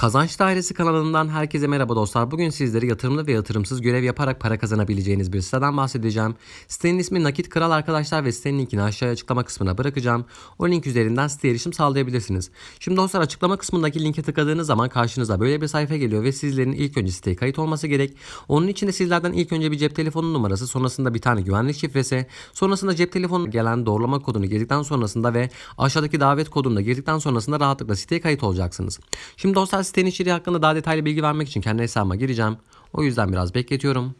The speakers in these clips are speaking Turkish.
Kazanç Dairesi kanalından herkese merhaba dostlar. Bugün sizlere yatırımlı ve yatırımsız görev yaparak para kazanabileceğiniz bir siteden bahsedeceğim. Sitenin ismi Nakit Kral arkadaşlar ve sitenin linkini aşağıya açıklama kısmına bırakacağım. O link üzerinden siteye erişim sağlayabilirsiniz. Şimdi dostlar açıklama kısmındaki linke tıkladığınız zaman karşınıza böyle bir sayfa geliyor ve sizlerin ilk önce siteye kayıt olması gerek. Onun için de sizlerden ilk önce bir cep telefonu numarası, sonrasında bir tane güvenlik şifresi, sonrasında cep telefonu gelen doğrulama kodunu girdikten sonrasında ve aşağıdaki davet kodunu da girdikten sonrasında rahatlıkla siteye kayıt olacaksınız. Şimdi dostlar sitenin içeriği hakkında daha detaylı bilgi vermek için kendi hesabıma gireceğim. O yüzden biraz bekletiyorum.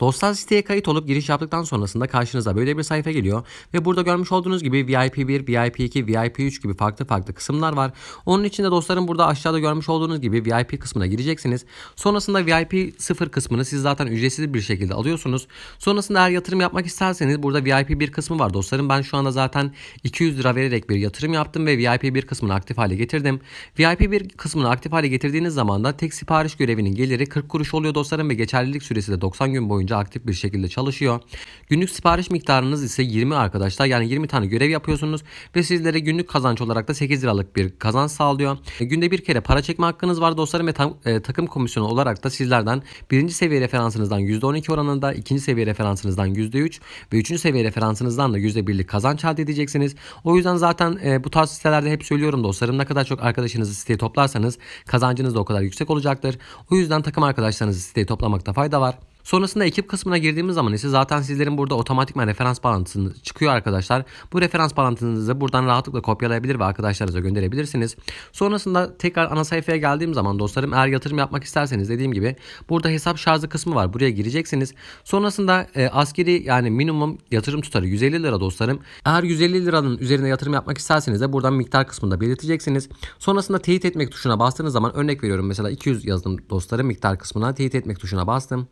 Dostlar siteye kayıt olup giriş yaptıktan sonrasında karşınıza böyle bir sayfa geliyor ve burada görmüş olduğunuz gibi VIP 1, VIP 2, VIP 3 gibi farklı farklı kısımlar var. Onun için de dostlarım burada aşağıda görmüş olduğunuz gibi VIP kısmına gireceksiniz. Sonrasında VIP 0 kısmını siz zaten ücretsiz bir şekilde alıyorsunuz. Sonrasında eğer yatırım yapmak isterseniz burada VIP 1 kısmı var dostlarım. Ben şu anda zaten 200 lira vererek bir yatırım yaptım ve VIP 1 kısmını aktif hale getirdim. VIP 1 kısmını aktif hale getirdiğiniz zaman da tek sipariş görevinin geliri 40 kuruş oluyor dostlarım ve geçerlilik süresi de 90 gün boyunca aktif bir şekilde çalışıyor. Günlük sipariş miktarınız ise 20 arkadaşlar. Yani 20 tane görev yapıyorsunuz ve sizlere günlük kazanç olarak da 8 liralık bir kazanç sağlıyor. E, Günde bir kere para çekme hakkınız var dostlarım ve tam- e, takım komisyonu olarak da sizlerden birinci seviye referansınızdan %12 oranında, ikinci seviye referansınızdan %3 ve üçüncü seviye referansınızdan da %1'lik kazanç elde edeceksiniz. O yüzden zaten e, bu tarz sitelerde hep söylüyorum dostlarım ne kadar çok arkadaşınızı siteye toplarsanız kazancınız da o kadar yüksek olacaktır. O yüzden takım arkadaşlarınızı siteye toplamakta fayda var. Sonrasında ekip kısmına girdiğimiz zaman ise zaten sizlerin burada otomatikman referans bağlantısı çıkıyor arkadaşlar. Bu referans bağlantınızı buradan rahatlıkla kopyalayabilir ve arkadaşlarınıza gönderebilirsiniz. Sonrasında tekrar ana sayfaya geldiğim zaman dostlarım eğer yatırım yapmak isterseniz dediğim gibi burada hesap şarjı kısmı var. Buraya gireceksiniz. Sonrasında e, askeri yani minimum yatırım tutarı 150 lira dostlarım. Eğer 150 liranın üzerine yatırım yapmak isterseniz de buradan miktar kısmında belirteceksiniz. Sonrasında teyit etmek tuşuna bastığınız zaman örnek veriyorum mesela 200 yazdım dostlarım miktar kısmına teyit etmek tuşuna bastım.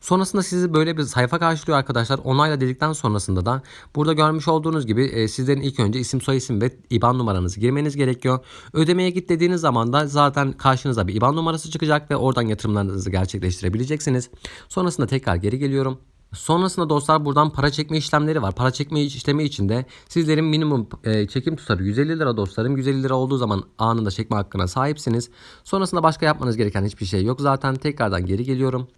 Sonrasında sizi böyle bir sayfa karşılıyor arkadaşlar. Onayla dedikten sonrasında da burada görmüş olduğunuz gibi e, sizlerin ilk önce isim soyisim ve IBAN numaranızı girmeniz gerekiyor. Ödemeye git dediğiniz zaman da zaten karşınıza bir IBAN numarası çıkacak ve oradan yatırımlarınızı gerçekleştirebileceksiniz. Sonrasında tekrar geri geliyorum. Sonrasında dostlar buradan para çekme işlemleri var. Para çekme işlemi için de sizlerin minimum e, çekim tutarı 150 lira dostlarım. 150 lira olduğu zaman anında çekme hakkına sahipsiniz. Sonrasında başka yapmanız gereken hiçbir şey yok. Zaten tekrardan geri geliyorum.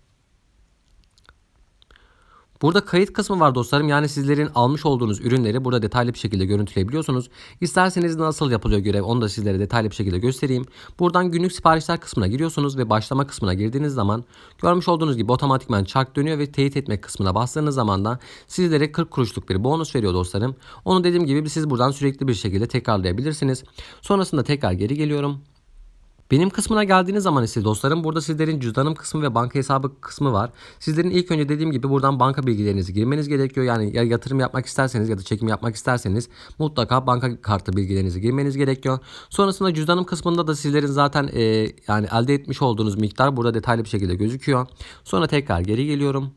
Burada kayıt kısmı var dostlarım. Yani sizlerin almış olduğunuz ürünleri burada detaylı bir şekilde görüntüleyebiliyorsunuz. İsterseniz nasıl yapılıyor görev onu da sizlere detaylı bir şekilde göstereyim. Buradan günlük siparişler kısmına giriyorsunuz ve başlama kısmına girdiğiniz zaman görmüş olduğunuz gibi otomatikman çark dönüyor ve teyit etmek kısmına bastığınız zaman da sizlere 40 kuruşluk bir bonus veriyor dostlarım. Onu dediğim gibi siz buradan sürekli bir şekilde tekrarlayabilirsiniz. Sonrasında tekrar geri geliyorum. Benim kısmına geldiğiniz zaman ise dostlarım burada sizlerin cüzdanım kısmı ve banka hesabı kısmı var. Sizlerin ilk önce dediğim gibi buradan banka bilgilerinizi girmeniz gerekiyor. Yani ya yatırım yapmak isterseniz ya da çekim yapmak isterseniz mutlaka banka kartı bilgilerinizi girmeniz gerekiyor. Sonrasında cüzdanım kısmında da sizlerin zaten e, yani elde etmiş olduğunuz miktar burada detaylı bir şekilde gözüküyor. Sonra tekrar geri geliyorum.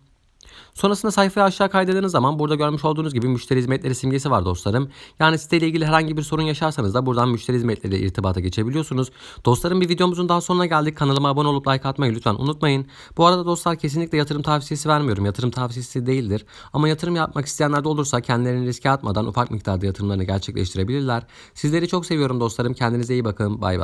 Sonrasında sayfayı aşağı kaydırdığınız zaman burada görmüş olduğunuz gibi müşteri hizmetleri simgesi var dostlarım. Yani siteyle ilgili herhangi bir sorun yaşarsanız da buradan müşteri hizmetleriyle irtibata geçebiliyorsunuz. Dostlarım bir videomuzun daha sonuna geldik. Kanalıma abone olup like atmayı lütfen unutmayın. Bu arada dostlar kesinlikle yatırım tavsiyesi vermiyorum. Yatırım tavsiyesi değildir. Ama yatırım yapmak isteyenler de olursa kendilerini riske atmadan ufak miktarda yatırımlarını gerçekleştirebilirler. Sizleri çok seviyorum dostlarım. Kendinize iyi bakın. Bay bay.